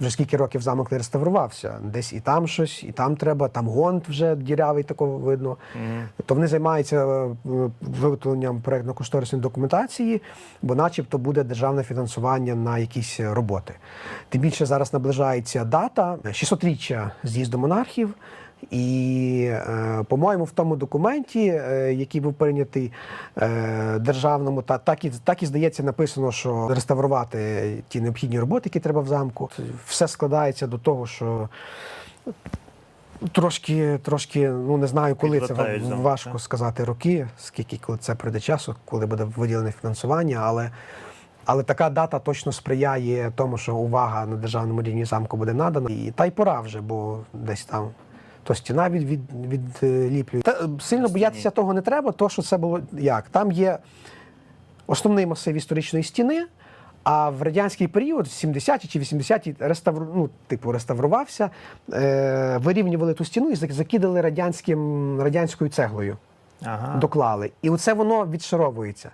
вже скільки років замок не реставрувався. Десь і там щось, і там треба, там гонт вже дірявий, такого видно. То вони займаються е, виготовленням проєктно-кошторисної документації, бо начебто буде державне фінансування на якісь роботи. Тим більше зараз наближається дата 600-річчя з'їзду монархів. І, е, по-моєму, в тому документі, е, який був прийнятий е, державному, та так і так і здається, написано, що реставрувати ті необхідні роботи, які треба в замку. Все складається до того, що трошки, трошки, ну не знаю, коли це важко сказати роки, скільки коли це прийде часу, коли буде виділене фінансування, але. Але така дата точно сприяє тому, що увага на державному рівні замку буде надана. І та й пора вже, бо десь там то стіна від, від, відліплює. Та, е, сильно боятися того не треба, то що це було як. Там є основний масив історичної стіни. А в радянський період, в 70-ті чи 80-ті, реставру, ну, типу, реставрувався, е, вирівнювали ту стіну і закидали радянським, радянською цеглою Ага. доклали. І оце воно відшаровується.